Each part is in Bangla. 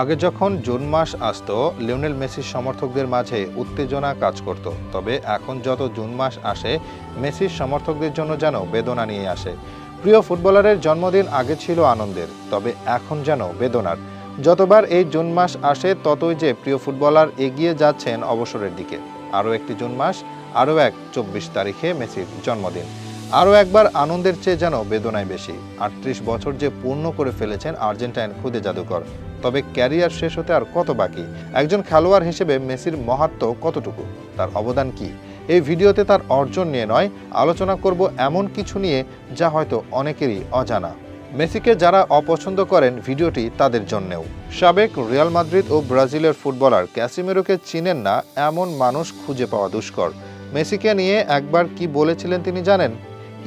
আগে যখন জুন মাস আসতো, লিওনেল মেসির সমর্থকদের মাঝে উত্তেজনা কাজ করত। তবে এখন যত জুন মাস আসে, মেসির সমর্থকদের জন্য যেন বেদনা নিয়ে আসে। প্রিয় ফুটবলারের জন্মদিন আগে ছিল আনন্দের, তবে এখন যেন বেদনার। যতবার এই জুন মাস আসে, ততই যে প্রিয় ফুটবলার এগিয়ে যাচ্ছেন অবসরের দিকে। আরও একটি জুন মাস, আরও এক চব্বিশ তারিখে মেসির জন্মদিন। আরও একবার আনন্দের চেয়ে যেন বেদনায় বেশি। আটত্রিশ বছর যে পূর্ণ করে ফেলেছেন আর্জেন্টাইন খুদে জাদুকর। তবে ক্যারিয়ার শেষ হতে আর কত বাকি? একজন খেলোয়াড় হিসেবে মেসির মহাত্ম কতটুকু? তার অবদান কি? এই ভিডিওতে তার অর্জন নিয়ে নয়, আলোচনা করব এমন কিছু নিয়ে যা হয়তো অনেকেরই অজানা। মেসিকে যারা অপছন্দ করেন ভিডিওটি তাদের জন্যেও। সাবেক রিয়াল মাদ্রিদ ও ব্রাজিলের ফুটবলার ক্যাসিমেরোকে চিনেন না এমন মানুষ খুঁজে পাওয়া দুষ্কর। মেসিকে নিয়ে একবার কি বলেছিলেন তিনি জানেন?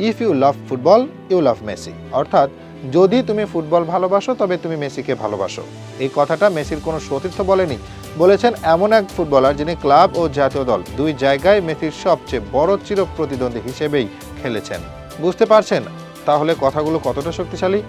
If you love football you love Messi অর্থাৎ, যদি তুমি ফুটবল ভালোবাসো, তবে তুমি মেসিকে ভালোবাসো। এই কথাটা মেসির কোনো সতীর্থ বলেনি। বলেছেন এমন এক ফুটবলার যিনি ক্লাব ও জাতীয় দল দুই জায়গায় মেসির সবচেয়ে বড় চির প্রতিদ্বন্দ্বী হিসেবেই খেলেছেন। বুঝতে পারছেন? তাহলে কথাগুলো কতটা শক্তিশালী?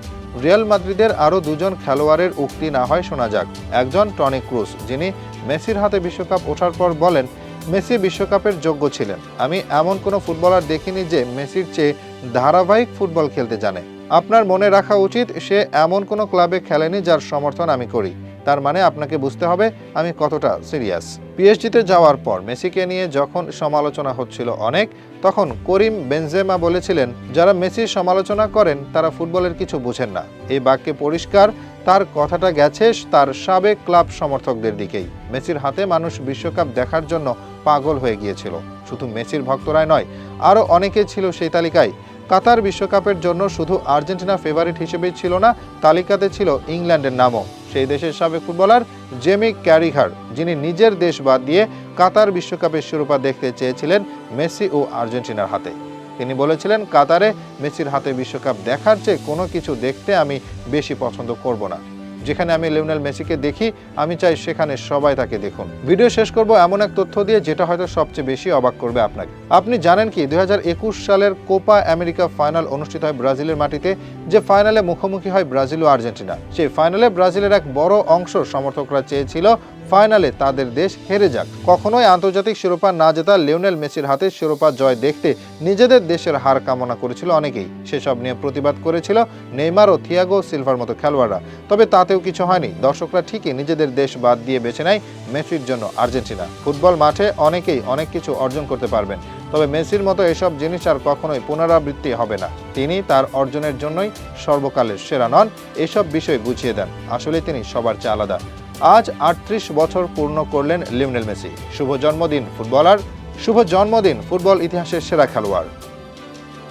রিয়াল মাদ্রিদের আরও দুজন খেলোয়াড়ের উক্তি না হয় শোনা যাক। একজন টনি ক্রুজ, যিনি মেসির হাতে বিশ্বকাপ ওঠার পর বলেন মেসি বিশ্বকাপের যোগ্য ছিলেন। আমি এমন কোনো ফুটবলার দেখিনি যে মেসির চেয়ে ধারাবাহিক ফুটবল খেলতে জানে। আপনার মনে রাখা উচিত, সে এমন কোনো ক্লাবে খেলেনি যার সমর্থন আমি করি। তার মানে আপনাকে বুঝতে হবে, আমি কতটা সিরিয়াস। পিএসজিতে যাওয়ার পর মেসিকে নিয়ে যখন সমালোচনা হচ্ছিল অনেক, তখন করিম বেনজেমা বলেছিলেন, যারা মেসির সমালোচনা করেন, তারা ফুটবলের কিছু বুঝেন না। এই বাক্যে পরিষ্কার তার কথাটা গেছে তার সাবেক ক্লাব সমর্থকদের দিকেই। মেসির হাতে মানুষ বিশ্বকাপ দেখার জন্য পাগল হয়ে গিয়েছিল। শুধু মেসির ভক্তরাই নয়, আরও অনেকে ছিল সেই তালিকায়। কাতার বিশ্বকাপের জন্য শুধু আর্জেন্টিনা ফেভারিট হিসেবেই ছিল না, তালিকাতে ছিল ইংল্যান্ডের নামও। সেই দেশের সাবেক ফুটবলার জেমি ক্যারিঘার, যিনি নিজের দেশ বাদ দিয়ে কাতার বিশ্বকাপের শিরোপা দেখতে চেয়েছিলেন মেসি ও আর্জেন্টিনার হাতে। তিনি বলেছিলেন, কাতারে মেসির হাতে বিশ্বকাপ দেখার চেয়ে কোনো কিছু দেখতে আমি বেশি পছন্দ করব না। যেখানে আমি লিওনেল মেসিকে দেখি, আমি চাই সেখানে সবাই তাকে দেখুন। ভিডিও শেষ করব এমন এক তথ্য দিয়ে, যেটা হয়তো সবচেয়ে বেশি অবাক করবে আপনাকে। আপনি জানেন কি, দুই হাজার একুশ সালের কোপা আমেরিকা ফাইনাল অনুষ্ঠিত হয় ব্রাজিলের মাটিতে, যে ফাইনালে মুখোমুখি হয় ব্রাজিল ও আর্জেন্টিনা। সেই ফাইনালে ব্রাজিলের এক বড় অংশ সমর্থকরা চেয়েছিল ফাইনালে তাদের দেশ হেরে যাক। কখনোই আন্তর্জাতিক শিরোপা না জেতা লিওনেল মেসির হাতে শিরোপা জয় দেখতে নিজেদের দেশের হার কামনা করেছিল অনেকেই। সেসব নিয়ে প্রতিবাদ করেছিল নেইমার ও থিয়াগো সিলভার মতো খেলোয়াড়রা। তবে তাতেও কিছু হয়নি। দর্শকরা ঠিকই নিজেদের দেশ বাদ দিয়ে বেছে নেয় মেসির জন্য আর্জেন্টিনা। ফুটবল মাঠে অনেকেই অনেক কিছু অর্জন করতে পারবেন। তবে মেসির মতো এসব জিনিস আর কখনোই পুনরাবৃত্তি হবে না। তিনি তার অর্জনের জন্যই সর্বকালের সেরা নন। এসব বিষয় গুছিয়ে দেন। আসলে তিনি সবার চেয়ে আলাদা। আজ আটত্রিশ বছর পূর্ণ করলেন লিমনেল মেসি। শুভ জন্মদিন, ফুটবলার। শুভ জন্মদিন, ফুটবল ইতিহাসের সেরা খেলোয়াড়।